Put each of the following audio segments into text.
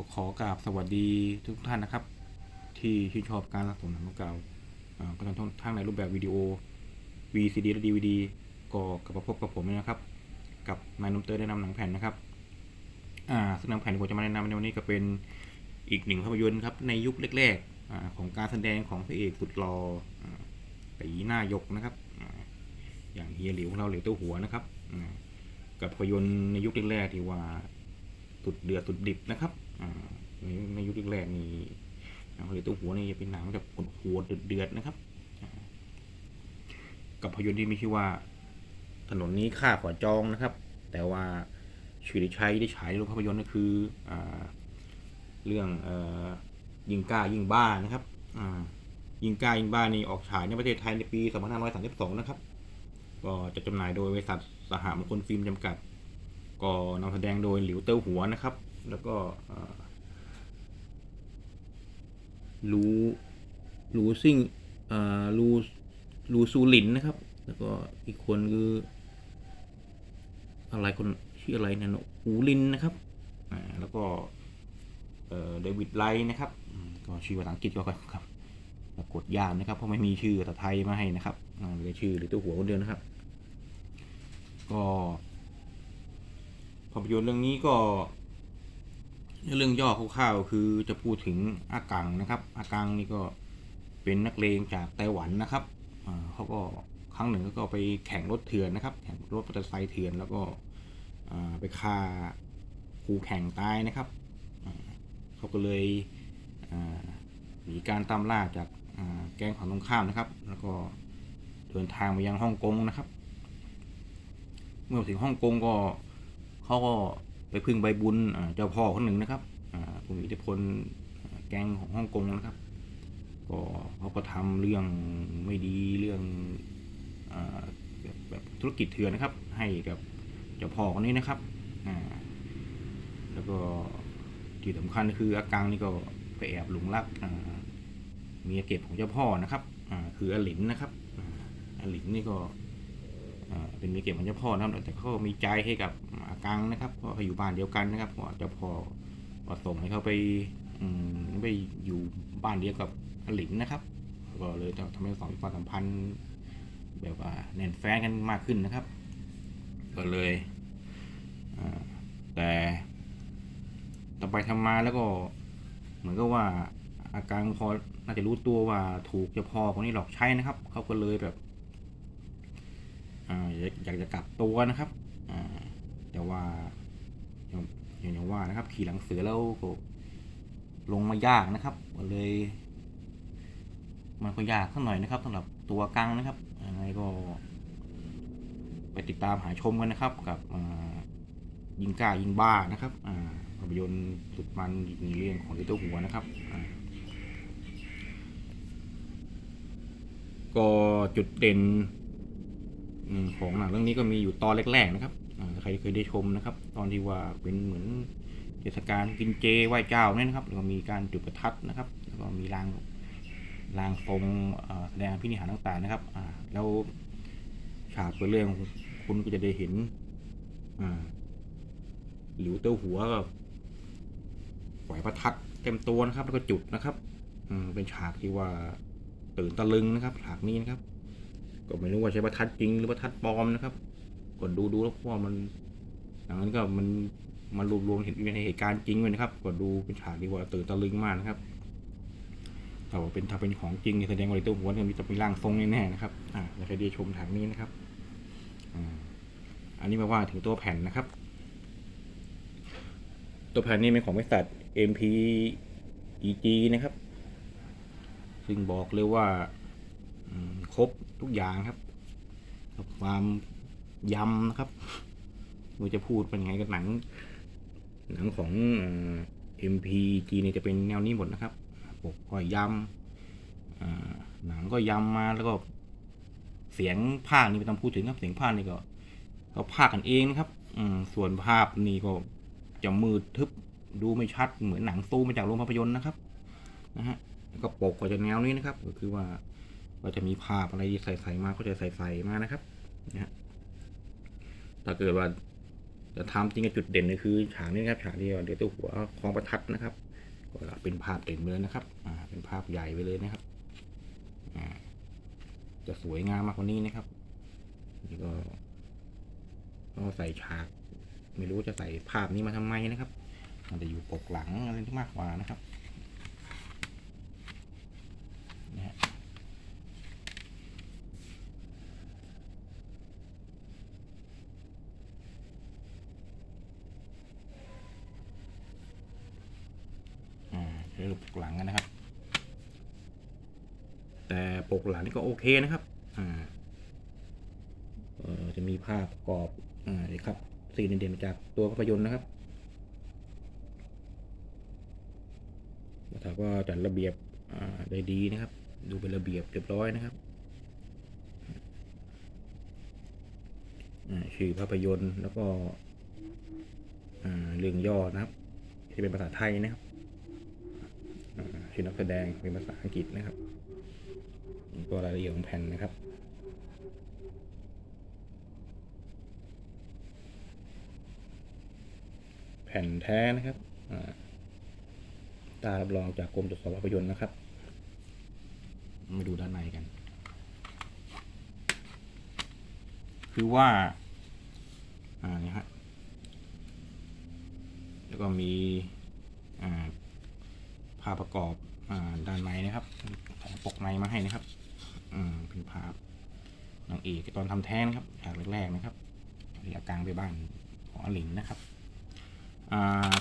ก็ขอกราบสวัสดีทุกท่านนะครับ ที่ชื่นชอบการสะสมหนังเก่าก็ทั้งทั้งในรูปแบบวิดีโอ VCD และ DVD ก็กลับมาพบกับผมนะครับ กับนายนมเตอร์แนะนำหนังแผ่นนะครับอ่าซึ่งหนังแผ่นที่ผมจะมาแนะนำในวันนี้ก็เป็นอีกหนึ่งภาพยนตร์ครับในยุคแรกๆของการแสดงของพระเอกสุดหล่อตีหน้ายกนะครับอย่างเฮียหลิวของเราเหลิวเต้าหัวนะครับกับภาพยนตร์ในยุคแรกๆที่ว่าสุดเดือดสุดดิบนะครับ ในในยุคแรกๆนี่หนังเลิวเต้าหัวนี่จะเป็นหนังแบบโหดเดือดๆนะครับ กับภาพยนตร์ที่มีชื่อว่าถนนนี้ค่าขอจองนะครับ แต่ว่าชื่อที่ใช้ได้ฉายในโรงภาพยนตร์ก็คืออเรื่องอยิงกล้ายิงบ้านะครับยิงกล้ายิงบ้านี่ออกฉายในประเทศไทยในปี 2532 นะครับ ก็จะจำหน่ายโดยบริษัทสหมงคลฟิล์มจำกัด ก็นำแสดงโดยหลิวเต้าหัวนะครับ แล้วก็อ่าลูลูซิงอ่าลูลูซูลินนะครับ แล้วก็อีกคนคือ อะไรคนชื่ออะไรเนี่ยนอูลินนะครับอ่าแล้วก็เดวิดไลท์นะครับ ก็ชื่อภาษาอังกฤษก็ครับกฏยากนะครับ เพราะไม่มีชื่อภาษาไทยมาให้นะครับอ่าเลยชื่อหรือตัวหัวคนเดียวนะครับ ก็ ภาพยนตร์เรื่องนี้ก็ เรื่องย่อคร่าวๆคือจะพูดถึงอากังนะครับ อากังนี่ก็เป็นนักเลงจากไต้หวันนะครับเขาก็ครั้งหนึ่งก็ไปแข่งรถเถื่อนนะครับ แข่งรถมอเตอร์ไซค์เถื่อนแล้วก็ไปฆ่าครูแข่งตายนะครับ เขาก็เลยหนีการตามล่าจากแก๊งของตรงข้ามนะครับ แล้วก็เดินทางมายังฮ่องกงนะครับ เมื่อถึงฮ่องกงก็ เขาก็ไปพึ่งใบบุญเจ้าพ่อคนหนึ่งนะครับผู้มีอิทธิพลแก๊งของฮ่องกงนะครับ ก็เขาก็ทำเรื่องไม่ดีเรื่องอแบบแบบธุรกิจเถื่อนนะครับ ให้กับเจ้าพ่อคนนี้นะครับแล้วก็ที่สำคัญคืออากังนี่ก็ไปแอบหลงรักเมียเก็บของเจ้าพ่อนะครับคืออลินนะครับอลินนี่ก็ เป็นมีเก็บของเจ้าพ่อนะครับแต่เขามีใจให้กับอากังนะครับเพราะเขาอยู่บ้านเดียวกันนะครับเพราะเจ้าพ่อก็ส่งให้เขาไปไปอยู่บ้านเดียวกับอลินนะครับ ก็เลยทำให้สองความสัมพันธ์ แบบว่าแน่นแฟ้นกันมากขึ้นนะครับ ก็เลยแต่ต่อไปทำมาแล้วก็เหมือนกับว่าอาการพอน่าจะรู้ตัวว่าถูกเจ้าพ่อคนนี้หลอกใช้นะครับ เขาก็เลยแบบ อยากจะกลับตัวนะครับแต่ว่าอย่างอย่างว่านะครับ ขี่หลังเสือแล้วก็ลงมายากนะครับเลยมันก็ยากสักหน่อยนะครับสำหรับตัวกังนะครับยังไงก็ ไปติดตามหาชมกันนะครับ กับยิงกล้ายิงบ้านะครับภาพยนตร์สุดมันอีกหนึ่งเรื่องของลิตเติ้ลหัวนะครับก็จุดเด่น ของหนังเรื่องนี้ก็มีอยู่ตอนแรกๆนะครับใครเคยได้ชมนะครับ ตอนที่ว่าเป็นเหมือนเทศกาลกินเจไหว้เจ้าเนี่ยนะครับแล้วก็มีการจุดประทัดนะครับ แล้วก็มีรางรางทรงแสดงพินิหารต่างๆนะครับอ่าแล้วฉากเปิดเรื่องคุณก็จะได้เห็นหลิวเต้าหัวก็ปล่อยประทัดเต็มตัวนะครับ แล้วก็จุดนะครับอืมเป็นฉากที่ว่าตื่นตะลึงนะครับ ฉากนี้นะครับ ก็ไม่รู้ว่าใช้ประทัดจริงหรือประทัดปลอมนะครับกดดูดูแล้วเพราะว่ามันหลังนั้นก็มันมันรวบรวมเห็นในเหตุการณ์จริงเลยนะครับกดดูเป็นฉากที่ว่าตื่นตะลึงมากนะครับถ้าว่าเป็นถ้าเป็นของจริงเนี่ยแสดงว่าไอ้ตัวหัวเนี่ยมีจะมีร่างทรงแน่ๆนะครับอ่าอยากให้ด้ชมทางนี้นะครับอ่าอันนี้มาว่าถึงตัวแผ่นนะครับ ตัวแผ่นนี้เป็นของบริษัท MPEG นะครับ ซึ่งบอกเลยว่า รบทุกอย่างครับความยำนะครับเราจะพูดเป็นไงกับหนัง หนังของ MPG เนี่ยจะเป็นแนวนี้หมดนะครับปกก็ยำหนังก็ยำมาแล้วก็เสียงภาคนี่ไม่ต้องพูดถึงครับเสียงภาคนี่ก็ก็ภาคกันเองนะครับ อืมส่วนภาพนี่ก็จะมืดทึบดูไม่ชัดเหมือนหนังตู้มาจากโรงภาพยนตร์นะครับนะฮะแล้วก็ปกก็จะแนวนี้นะครับ ก็คือว่า ก็จะมีภาพอะไรใส่ๆมาก็จะใส่ๆมานะครับนะฮะถ้าเกิดว่าแต่ทำจริงกับจุดเด่นเลยคือฉากนี้นะครับฉากที่เดี๋ยวตัวหัวคลองประทัดนะครับก็เป็นภาพเด่นไปเลยนะครับ อ่า เป็นภาพใหญ่ไปเลยนะครับ อ่า จะสวยงามมากกว่านี้นะครับ นี่ก็ก็ใส่ฉาก ไม่รู้จะใส่ภาพนี้มาทำไมนะครับ มันจะอยู่ปกหลังอะไรที่มากกว่านะครับนะฮะอ่าใช้รูปปกหลังกันนะครับ แต่ ปกหลังนี่ก็โอเคนะครับ อ่าเออจะมีภาพประกอบ อ่านี่ครับซีเด่นๆมาจากตัวภาพยนตร์นะครับถ้าก็จัดระเบียบอ่าได้ดีนะครับ ดูเป็นระเบียบเรียบร้อยนะครับอชื่อภาพยนตร์แล้วก็อ่าเรื่องย่อนะครับ ที่เป็นภาษาไทยนะครับชื่อนักแสดงเป็นภาษาอังกฤษนะครับ ตัวรายละเอียดของแผ่นนะครับแผ่นแท้นะครับอ่าตารับรองจากกรมตรวจสอบภาพยนตร์นะครับ มาดูด้านในกัน คือว่า อ่านี่ฮะ แล้วก็มีอ่าภาพประกอบ อ่า ด้านในนะครับ ปกในมาให้นะครับ อืมเป็นภาพนางเอกตอนทำแท้งครับฉากแรกๆนะครับที่อากางไปบ้านของอลินนะครับ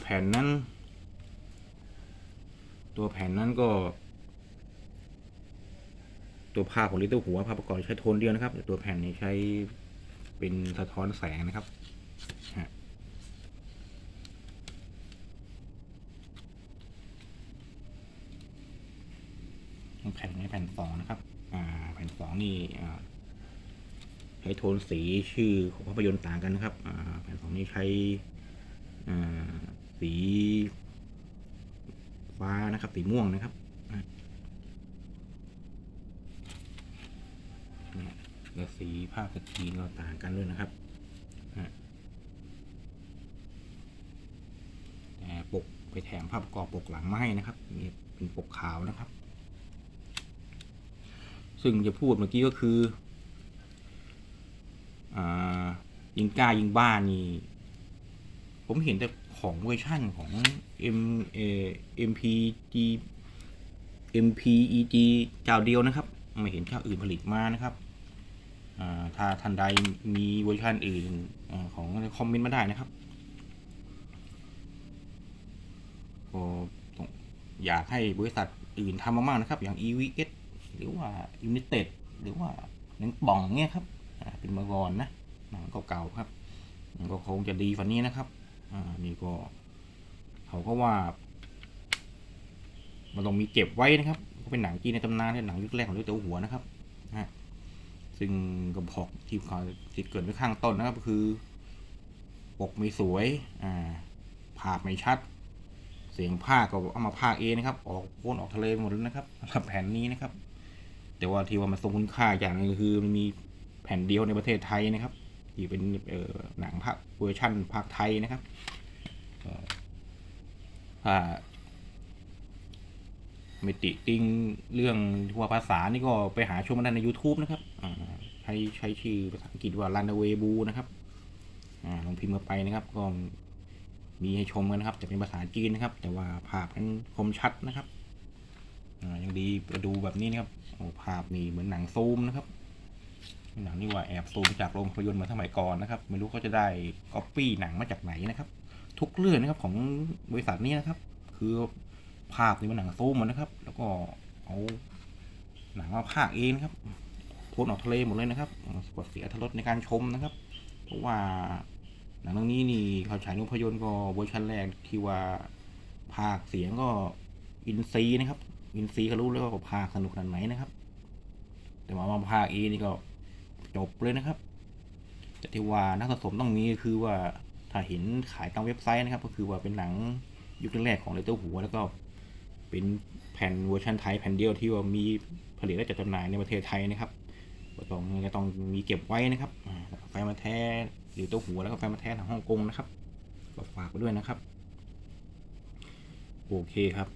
แผ่นนั้น ตัวแผ่นนั้นก็ ตัวภาพของลิตเติ้ลหัวภาพประกอบใช้โทนเดียวนะครับแต่ตัวแผ่นนี้ใช้เป็นสะท้อนแสงนะครับแผ่นนี้แผ่นสองนะครับ แผ่นสองนี่ใช้โทนสีชื่อของภาพยนตร์ต่างกันนะครับแผ่นสองนี้ใช้สีฟ้านะครับ สีม่วงนะครับอะเนี่ยแล้วสีภาพสกรีนก็ต่างกันด้วยนะครับแต่ปกไปแถมภาพประกอบปกหลังมาให้นะครับนี่เป็นปกขาวนะครับ ซึ่งจะพูดเมื่อกี้ก็คืออยิงกล้ายิงบ้านนี่ ผมเห็นแต่ของเวอร์ชั่นของ M เอ MPG MPEG เจ้าเดียวนะครับ ไม่เห็นเจ้าอื่นผลิตมานะครับถ้าท่านใดมีเวอร์ชันอื่นอของคอมเมนต์มาได้นะครับก็องอยากให้บริษัทอื่นทำมามากนะครับ อย่าง EVS หรือว่า United หรือว่าหนังป่องเนี่ยครับเป็นเมื่อก่อนนะหนังเก่าๆครับมันก็คงจะดีกว่านี้นะครับ อ่า นี่ก็เขาก็ว่า มันต้องมีเก็บไว้นะครับ ก็เป็นหนังจีนในตำนานเป็นหนังยุคแรกของเรื่องเต๋อหัวนะครับฮะซึ่งกระบอกที่เขาที่เกิดไว้ข้างต้นนะครับ คือ ปกไม่สวย อ่าภาพไม่ชัด เสียงภาคก็เอามาภาคเองนะครับ ออกโพ้นออกทะเลหมดเลยนะครับสำหรับแผ่นนี้นะครับ แต่ว่าที่ว่ามันทรงคุณค่าอย่างนึงคือมันมีแผ่นเดียวในประเทศไทยนะครับที่เป็นเอ่อหนังภาคเวอร์ชั่นภาคไทยนะครับถ้าไม่ติติงเรื่องที่ว่าภาษานี่ก็ไปหาชมกันได้ใน YouTube นะครับใช้ใช้ชื่อภาษาอังกฤษว่า Runaway Boo นะครับอลองพิมพ์มาไปนะครับ ก็มีให้ชมกันนะครับแต่เป็นภาษาจีนนะครับ แต่ว่าภาพนั้นคมชัดนะครับ อ่ายังดีไปดูแบบนี้นะครับโอ้ภาพนี่เหมือนหนังซูมนะครับหนังนี่ว่าแอบซูมจากโรงภาพยนตร์มาสมัยก่อนนะครับ ไม่รู้เขาจะได้ก๊อปปี้หนังมาจากไหนนะครับ ทุกเรื่องนะครับของบริษัทนี้นะครับ คือภาพนี่มันหนังซูมหมดนะครับ แล้วก็เอาหนังมาภาคเองนะครับโพสออกทะเลหมดเลยนะครับกดเสียทรสในการชมนะครับ เพราะว่าหนังเรื่องนี้นี่เขาฉายโรงภาพยนตร์ก็เวอร์ชันแรกที่ว่าภาคเสียงก็อินซีนะครับ อินซีเขารู้แล้วว่าภาคสนุกขนาดไหนนะครับ แต่ว่ามาภาคเอนี่ก็จบเลยนะครับแต่ที่ว่านักสะสมต้องมีคือว่าถ้าเห็นขายตามเว็บไซต์นะครับ ก็คือว่าเป็นหนังยุคแรกๆของเลเตอร์หัวแล้วก็เป็นแผ่นเวอร์ชันไทยแผ่นเดียวที่ว่ามีผลิตและจัดจำหน่ายในประเทศไทยนะครับก็ต้องก็ต้องมีเก็บไว้นะครับอ่าไฟล์มาแท้หรือตัวหัวแล้วก็แฟมาแท้ทางฮ่องกงนะครับก็ฝากไปด้วยนะครับ โอเคครับ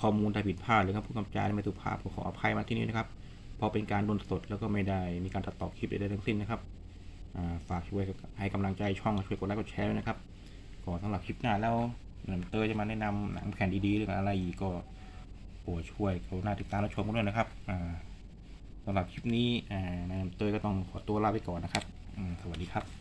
ข้อมูลใดผิดพลาดหรือครับผู้กำจาไม่ถูกภาพขออภัยมาที่นี้นะครับพราะเป็นการดนสดแล้วก็ไม่ได้มีการตัดต่อคลิปใดๆทั้งสิ้นนะครับฝากช่วยให้กำลังใจช่องช่วยกดไลค์กดแชร์ด้วยนะครับก่อนสำหรับคลิปหน้าแล้วเอิ่มเตอร์จะมาแนะนำหนังแข่งดีๆหรืออะไรอีกก็โปรดช่วยกรุณาติดตามและชมกันด้วยนะครับอ่าสำหรับคลิปนี้อ่านายเตอร์ก็ต้องขอตัวลาไปก่อนนะครับสวัสดีครับ